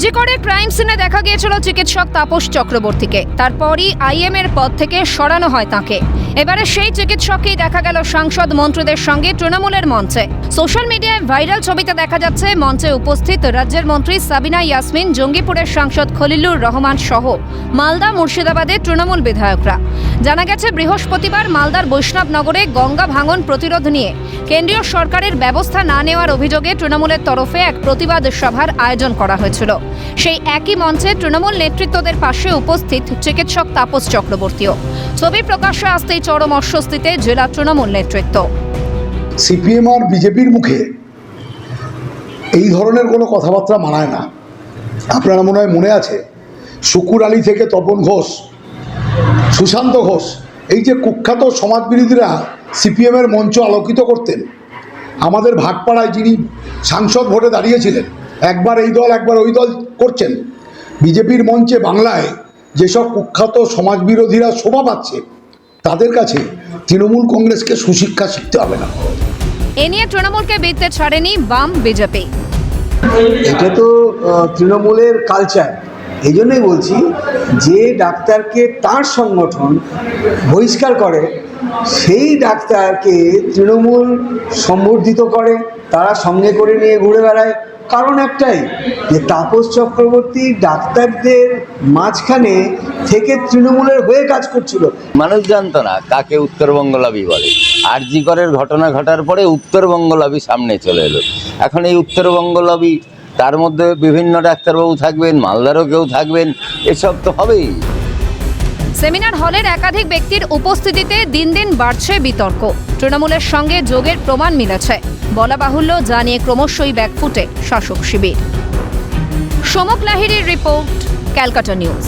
আরজিকরে crime সিনে দেখা গিয়েছিল চিকিৎসক তাপস চক্রবর্তীকে। তারপরই আইএম এর পদ থেকে সরানো হয় তাকে। এবারে সেই চিকিৎসককেই দেখা গেল সাংসদ মন্ত্রীদের সঙ্গে তৃণমূলের মঞ্চে। সোশ্যাল মিডিয়ায় ভাইরাল ছবিতে দেখা যাচ্ছে, মঞ্চে উপস্থিত রাজ্যের মন্ত্রী সাবিনা ইয়াসমিন, জঙ্গিপুরের সাংসদ খলিলুর রহমান সহ মালদা মুর্শিদাবাদের তৃণমূল বিধায়করা। জানা গেছে, বৃহস্পতিবার মালদার বৈষ্ণবনগরে গঙ্গা ভাঙন প্রতিরোধ নিয়ে কেন্দ্রীয় সরকারের ব্যবস্থা না নেওয়ার অভিযোগে তৃণমূলের তরফে এক প্রতিবাদ সভার আয়োজন করা হয়েছিল। সেই একই মঞ্চে তৃণমূল নেতৃত্বদের পাশে উপস্থিত চিকিৎসক তাপস চক্রবর্তীও। ছবি প্রকাশ্যে আসতেই চরম অস্বস্তিতে জেলা তৃণমূল নেতৃত্ব। সিপিএম আর বিজেপির মুখে এই ধরনের কোনো কথাবার্তা মানায় না। আপনারা মনে হয় মনে আছে, শুকুর আলী থেকে তপন ঘোষ সুশান্ত ঘোষ এই যে কুখ্যাত সমাজবিরোধীরা সিপিএমের মঞ্চ আলোকিত করতেন আমাদের ভাটপাড়ায় যিনি সাংসদ ভোটে দাঁড়িয়েছিলেন একবার এই দল একবার ওই দল করছেন বিজেপির মঞ্চে বাংলায় যেসব কুখ্যাত সমাজবিরোধীরা শোভা পাচ্ছে তাদের কাছে তৃণমূল কংগ্রেসকে সুশিক্ষা শিখতে হবে না। এ নিয়ে তৃণমূলকে বিততে ছাড়েনি বাম বিজেপি। এটা তো তৃণমূলের কালচার এই জন্যই বলছি, যে ডাক্তারকে তার সংগঠন বহিষ্কার করে, সেই ডাক্তারকে তৃণমূল সম্বর্ধিত করে, তারা সঙ্গে করে নিয়ে ঘুরে বেড়ায়। কারণ একটাই, যে তাপস চক্রবর্তী ডাক্তারদের মাঝখানে থেকে তৃণমূলের হয়ে কাজ করছিল। মানুষ জানত না কাকে উত্তরবঙ্গ লবি বলে। আরজি করের ঘটনা ঘটার পরে উত্তরবঙ্গ লবি সামনে চলে এলো। এখন এই উত্তরবঙ্গ লবি তার মধ্যে বিভিন্ন ডাক্তারবাবু থাকবেন, মালদারও কেউ থাকবেন, এসব তো হবেই। সেমিনার হলের একাধিক ব্যক্তির উপস্থিতিতে দিন দিন বাড়ছে বিতর্ক। তৃণমূলের সঙ্গে যোগের প্রমাণ মিলেছে। বলা বাহুল্য জানিয়ে ক্রমশই ব্যাকফুটে শাসক শিবির। সমক লাহিড়ির রিপোর্ট, ক্যালকাটা নিউজ।